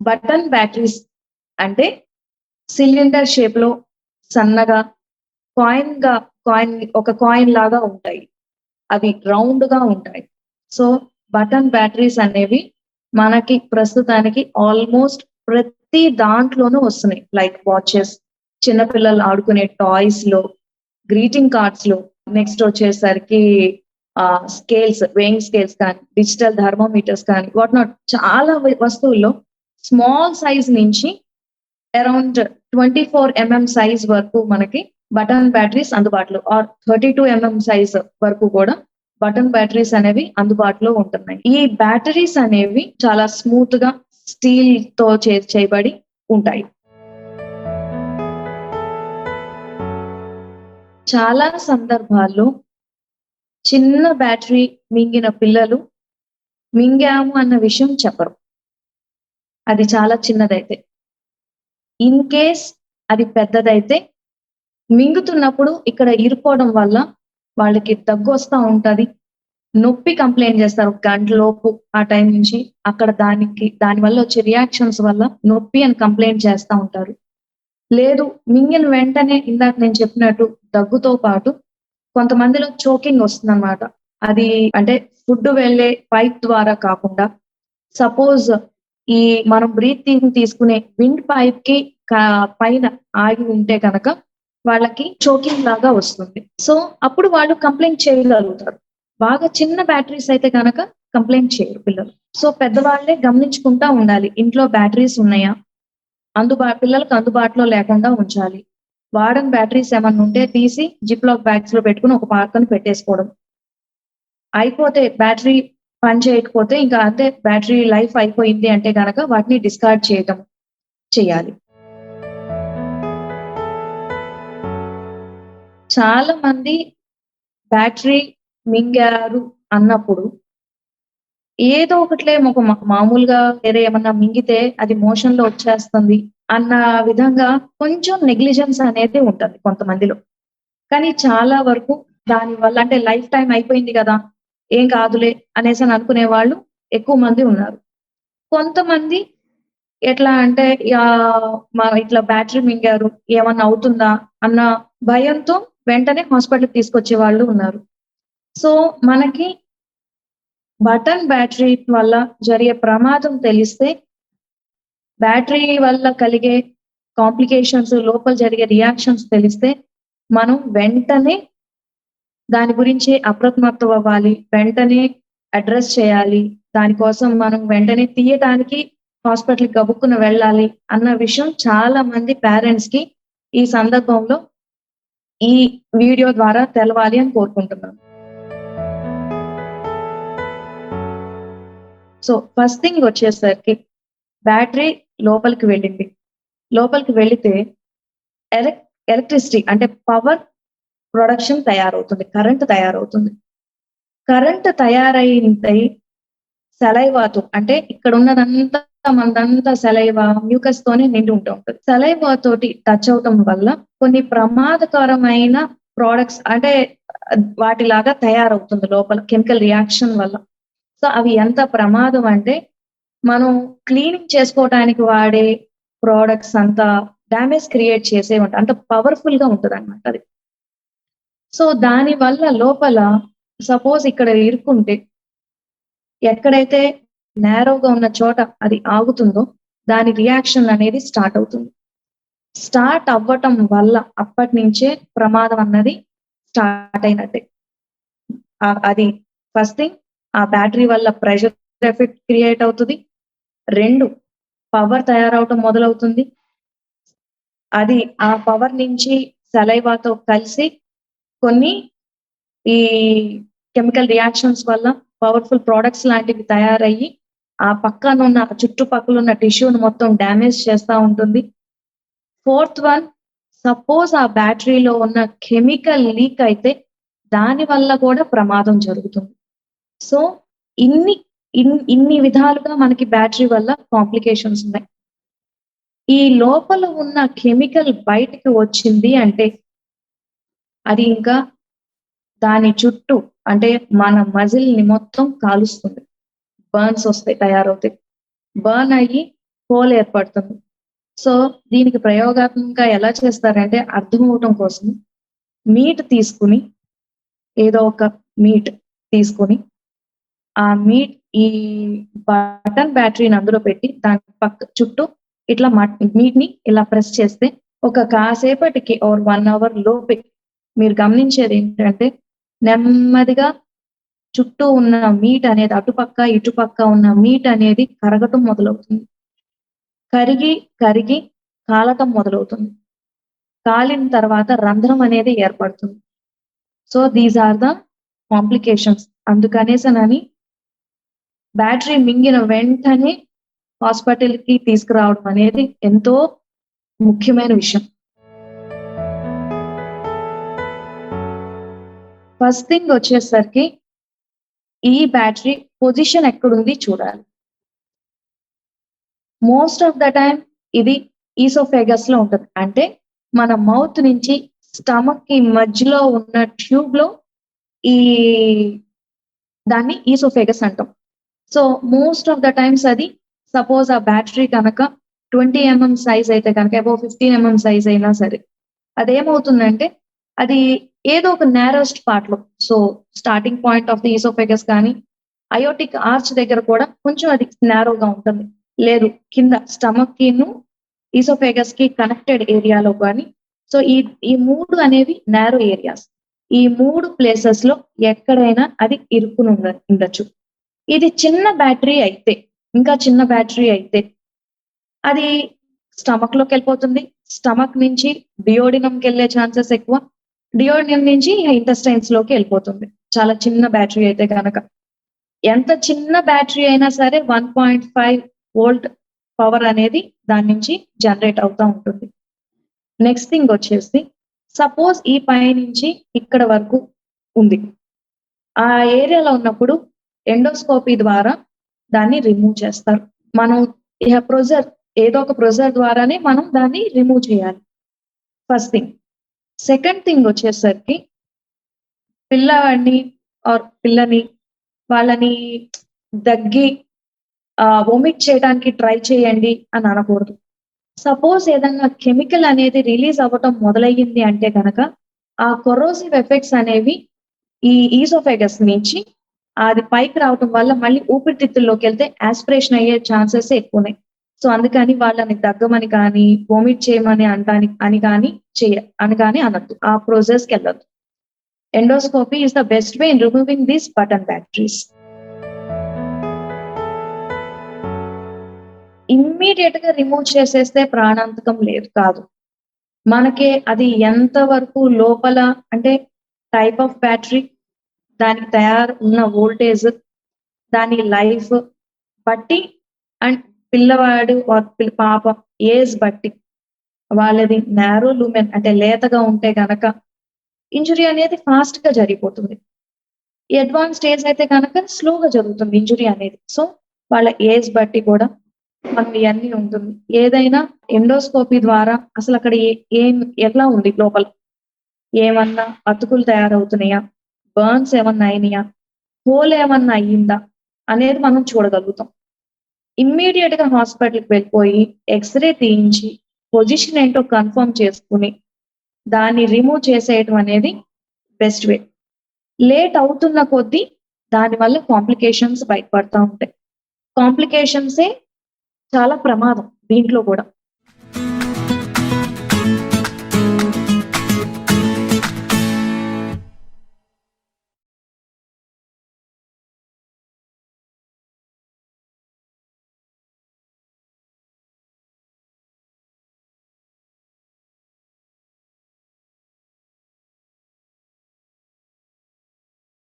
Button batteries అంటే cylinder షేప్లో సన్నగా కాయిన్గా కాయిన్ ఒక కాయిన్ లాగా ఉంటాయి. అవి రౌండ్గా ఉంటాయి. సో బటన్ బ్యాటరీస్ అనేవి మనకి ప్రస్తుతానికి ఆల్మోస్ట్ ప్రతి దాంట్లోనూ వస్తున్నాయి. లైక్ వాచెస్ చిన్నపిల్లలు ఆడుకునే టాయ్స్లో గ్రీటింగ్ కార్డ్స్లో నెక్స్ట్ వచ్చేసరికి స్కేల్స్ వేయింగ్ స్కేల్స్ కానీ డిజిటల్ థర్మోమీటర్స్ కానీ వాట్ నాట్ చాలా వస్తువుల్లో స్మాల్ సైజ్ నుంచి around twenty four mm size వరకు మనకి బటన్ బ్యాటరీస్ అందుబాటులో or thirty two mm size వరకు కూడా బటన్ బ్యాటరీస్ అనేవి అందుబాటులో ఉంటున్నాయి. ఈ బ్యాటరీస్ అనేవి చాలా స్మూత్గా స్టీల్తో చే- చేయబడి ఉంటాయి. చాలా సందర్భాల్లో చిన్న బ్యాటరీ మింగిన పిల్లలు మింగాము అన్న విషయం చెప్పరు. అది చాలా చిన్నదైతే. ఇన్ కేస్ అది పెద్దదైతే మింగుతున్నప్పుడు ఇక్కడ ఇరుకోవడం వల్ల వాళ్ళకి దగ్గు వస్తూ ఉంటది. నొప్పి కంప్లైంట్ చేస్తారు ఒక గంట లోపు ఆ టైం నుంచి. అక్కడ దానికి దాని వల్ల వచ్చే రియాక్షన్స్ వల్ల నొప్పి అని కంప్లైంట్ చేస్తూ ఉంటారు. లేదు మింగిన వెంటనే ఇందాక నేను చెప్పినట్టు దగ్గుతో పాటు కొంతమందిలో చోకింగ్ వస్తుంది అది అంటే ఫుడ్ వెళ్ళే పైప్ ద్వారా కాకుండా సపోజ్ ఈ మనం బ్రీతింగ్ తీసుకునే విండ్ పైప్కి పైన ఆగి ఉంటే కనుక వాళ్ళకి చోకింగ్ లాగా వస్తుంది. సో అప్పుడు వాళ్ళు కంప్లైంట్ చేయగలుగుతారు. బాగా చిన్న బ్యాటరీస్ అయితే కనుక కంప్లైంట్ చేయరు పిల్లలు. సో పెద్దవాళ్ళే గమనించుకుంటా ఉండాలి. ఇంట్లో బ్యాటరీస్ ఉన్నాయా? అందుబా పిల్లలకు అందుబాటులో లేకుండా ఉంచాలి. వాడని బ్యాటరీస్ ఏమన్నా ఉంటే తీసి జిప్ లాక్ బ్యాగ్స్లో పెట్టుకుని ఒక పార్కను పెట్టేసుకోవడం. అయిపోతే బ్యాటరీ పని చేయకపోతే ఇంకా అంతే బ్యాటరీ లైఫ్ అయిపోయింది అంటే గనక వాటిని డిస్కార్డ్ చేయటం చేయాలి. చాలా మంది బ్యాటరీ మింగారు అన్నప్పుడు ఏదో ఒకట్లే ఒక మామూలుగా వేరే ఏమన్నా మింగితే అది మోషన్లో వచ్చేస్తుంది అన్న విధంగా కొంచెం నెగ్లిజెన్స్ అనేది ఉంటుంది కొంతమందిలో. కానీ చాలా వరకు దాని వల్ల అంటే లైఫ్ టైం అయిపోయింది కదా ఏం కాదులే అనేసి అని అనుకునే వాళ్ళు ఎక్కువ మంది ఉన్నారు. కొంతమంది ఎట్లా అంటే మా ఇట్లా బ్యాటరీ మింగారు ఏమన్నా అవుతుందా అన్న భయంతో వెంటనే హాస్పిటల్కి తీసుకొచ్చే వాళ్ళు ఉన్నారు. సో మనకి బటన్ బ్యాటరీ వల్ల జరిగే ప్రమాదం తెలిస్తే బ్యాటరీ వల్ల కలిగే కాంప్లికేషన్స్ లోపల జరిగే రియాక్షన్స్ తెలిస్తే మనం వెంటనే దాని గురించి అప్రమత్తం అవ్వాలి. వెంటనే అడ్రస్ చేయాలి. దానికోసం మనం వెంటనే తీయటానికి హాస్పిటల్ గబుక్కున వెళ్ళాలి అన్న విషయం చాలా మంది పేరెంట్స్కి ఈ సందర్భంలో ఈ వీడియో ద్వారా తెలవాలి అని కోరుకుంటున్నాను. సో ఫస్ట్ థింగ్ వచ్చేసరికి బ్యాటరీ లోపలికి వెళ్ళింది. లోపలికి వెళితే ఎలక్ ఎలక్ట్రిసిటీ అంటే పవర్ ప్రొడక్షన్ తయారవుతుంది కరెంట్ తయారవుతుంది. కరెంట్ తయారైంది సెలైవాతో అంటే ఇక్కడ ఉన్నదంతా మనదంతా సెలైవా మ్యూకస్ తోనే నిండి ఉంటూ ఉంటుంది. సెలైవా తోటి టచ్ అవటం వల్ల కొన్ని ప్రమాదకరమైన ప్రోడక్ట్స్ అంటే వాటిలాగా తయారవుతుంది లోపల కెమికల్ రియాక్షన్ వల్ల. సో అవి ఎంత ప్రమాదం అంటే మనం క్లీనింగ్ చేసుకోవడానికి వాడే ప్రోడక్ట్స్ అంతా డ్యామేజ్ క్రియేట్ చేసే ఉంటాయి అంత పవర్ఫుల్గా ఉంటుంది అనమాట అది. సో దాని వల్ల లోపల సపోజ్ ఇక్కడ ఇరుక్కుంటే ఎక్కడైతే నేరోగా ఉన్న చోట అది ఆగుతుందో దాని రియాక్షన్ అనేది స్టార్ట్ అవుతుంది. స్టార్ట్ అవ్వటం వల్ల అప్పటి నుంచే ప్రమాదం అన్నది స్టార్ట్ అయినట్టే. అది ఫస్ట్ థింగ్ ఆ బ్యాటరీ వల్ల ప్రెషర్ ఎఫెక్ట్ క్రియేట్ అవుతుంది. రెండు పవర్ తయారవటం మొదలవుతుంది. అది ఆ పవర్ నుంచి సలైవాతో కలిసి కొన్ని ఈ కెమికల్ రియాక్షన్స్ వల్ల పవర్ఫుల్ ప్రోడక్ట్స్ లాంటివి తయారయ్యి ఆ పక్కన ఉన్న చుట్టుపక్కల ఉన్న టిష్యూని మొత్తం డ్యామేజ్ చేస్తూ ఉంటుంది. ఫోర్త్ వన్ సపోజ్ ఆ బ్యాటరీలో ఉన్న కెమికల్ లీక్ అయితే దాని వల్ల కూడా ప్రమాదం జరుగుతుంది. సో ఇన్ని ఇన్- ఇన్ని విధాలుగా మనకి బ్యాటరీ వల్ల కాంప్లికేషన్స్ ఉన్నాయి. ఈ లోపల ఉన్న కెమికల్ బయటికి వచ్చింది అంటే అది ఇంకా దాని చుట్టూ అంటే మన మజిల్ని మొత్తం కాలుస్తుంది. బర్న్స్ వస్తాయి తయారవుతాయి. బర్న్ అయ్యి హోల్ ఏర్పడుతుంది. సో దీనికి ప్రయోగాత్మకంగా ఎలా చేస్తారంటే అర్థం అవటం కోసం మీట్ తీసుకుని ఏదో ఒక మీట్ తీసుకుని ఆ మీట్ ఈ బటన్ బ్యాటరీని అందులో పెట్టి దాని పక్క చుట్టూ ఇట్లా మీట్ని ఇలా ప్రెస్ చేస్తే ఒక కాసేపటికి ఓర్ వన్ అవర్ లోపే మీరు గమనించేది ఏంటంటే నెమ్మదిగా చుట్టూ ఉన్న మీట్ అనేది అటుపక్క ఇటుపక్క ఉన్న మీట్ అనేది కరగటం మొదలవుతుంది. కరిగి కరిగి కాలటం మొదలవుతుంది. కాలిన తర్వాత రంధ్రం అనేది ఏర్పడుతుంది. So these are the complications అందుకనేసనని battery మింగిన వెంటనే హాస్పిటల్కి తీసుకురావడం అనేది ఎంతో ముఖ్యమైన విషయం. ఫస్ట్ థింగ్ వచ్చేసరికి ఈ బ్యాటరీ పొజిషన్ ఎక్కడుంది చూడాలి. మోస్ట్ ఆఫ్ ద టైం ఇది ఈసోఫేగస్లో ఉంటుంది. అంటే మన మౌత్ నుంచి స్టమక్కి మధ్యలో ఉన్న ట్యూబ్లో ఈ దాన్ని ఈసోఫేగస్ అంటాం. So most of the times అది సపోజ్ ఆ బ్యాటరీ కనుక ట్వంటీ ఎంఎం సైజ్ అయితే కనుక అబౌవ్ ఫిఫ్టీన్ ఎంఎం సైజ్ అయినా సరే అదేమవుతుందంటే అది ఏదో ఒక నేరెస్ట్ పార్ట్లో. So starting point of the oesophagus కానీ అయోటిక్ ఆర్చ్ దగ్గర కూడా కొంచెం అది నేరోగా ఉంటుంది. లేదు కింద స్టమక్ కిను ఈసోఫెగస్కి కనెక్టెడ్ ఏరియాలో కానీ. సో ఈ ఈ మూడు అనేవి నేరో ఏరియాస్ ఈ మూడు ప్లేసెస్లో ఎక్కడైనా అది ఇరుక్కుని ఉండొచ్చు. ఇది చిన్న బ్యాటరీ అయితే ఇంకా చిన్న బ్యాటరీ అయితే అది స్టమక్లోకి వెళ్ళిపోతుంది. స్టమక్ నుంచి డియోడినంకి వెళ్ళే ఛాన్సెస్ ఎక్కువ. డియోడియం నుంచి ఇంటెస్టైన్స్లోకి వెళ్ళిపోతుంది. చాలా చిన్న బ్యాటరీ అయితే కనుక ఎంత చిన్న బ్యాటరీ అయినా సరే one point five volt power అనేది దాని నుంచి జనరేట్ అవుతూ ఉంటుంది. నెక్స్ట్ థింగ్ వచ్చేసి సపోజ్ ఈ పై నుంచి ఇక్కడ వరకు ఉంది. ఆ ఏరియాలో ఉన్నప్పుడు ఎండోస్కోపీ ద్వారా దాన్ని రిమూవ్ చేస్తారు. మనం ప్రొజర్ ఏదో ఒక ప్రొజర్ ద్వారానే మనం దాన్ని రిమూవ్ చేయాలి. First thing. సెకండ్ థింగ్ వచ్చేసరికి పిల్లవాడిని ఆర్ పిల్లని వాళ్ళని దగ్గి వొమిట్ చేయడానికి ట్రై చేయండి అని అనకూడదు. సపోజ్ ఏదైనా కెమికల్ అనేది రిలీజ్ అవ్వటం మొదలయ్యింది అంటే కనుక ఆ కొరోసివ్ ఎఫెక్ట్స్ అనేవి ఈ ఈసోఫెగస్ నుంచి అది పైకి రావటం వల్ల మళ్ళీ ఊపిరితిత్తుల్లోకి వెళ్తే ఆస్పిరేషన్ అయ్యే ఛాన్సెస్ ఎక్కువ ఉన్నాయి సో అందుకని వాళ్ళని దగ్గమని కానీ వామిట్ చేయమని అంటాని అని కానీ చేయ అని కానీ అనద్దు. ఆ ప్రోసెస్కి వెళ్ళద్దు. Endoscopy is the best way in removing these button batteries ఇమ్మీడియట్గా రిమూవ్ చేసేస్తే ప్రాణాంతకం లేదు కాదు. మనకి అది ఎంత వరకు లోపల అంటే టైప్ ఆఫ్ బ్యాటరీ దానికి తయారు ఉన్న వోల్టేజ్ దాని లైఫ్ బట్టి అండ్ పిల్లవాడు or పాప ఏజ్ బట్టి వాళ్ళది నేరో లూమెన్ అంటే లేతగా ఉంటే గనక ఇంజురీ అనేది ఫాస్ట్గా జరిగిపోతుంది. ఈ అడ్వాన్స్ స్టేజ్ అయితే కనుక స్లోగా జరుగుతుంది ఇంజురీ అనేది. సో వాళ్ళ ఏజ్ బట్టి కూడా మనం ఇవన్నీ ఉంటుంది. ఏదైనా ఎండోస్కోపీ ద్వారా అసలు అక్కడ ఏ- ఏం ఎట్లా ఉంది లోపల? ఏమన్నా అతుకులు తయారవుతున్నాయా? బర్న్స్ ఏమన్నా అయినాయా? హోల్ ఏమన్నా అయ్యిందా? అనేది మనం చూడగలుగుతాం. ఇమ్మీడియట్గా హాస్పిటల్కి వెళ్ళిపోయి ఎక్స్రే తీయించి పొజిషన్ ఏంటో కన్ఫర్మ్ చేసుకుని దాన్ని రిమూవ్ చేసేయటం అనేది బెస్ట్ వే లేట్ అవుతున్న కొద్దీ దానివల్ల కాంప్లికేషన్స్ బయటపడతా ఉంటాయి. కాంప్లికేషన్సే చాలా ప్రమాదం దీంట్లో కూడా.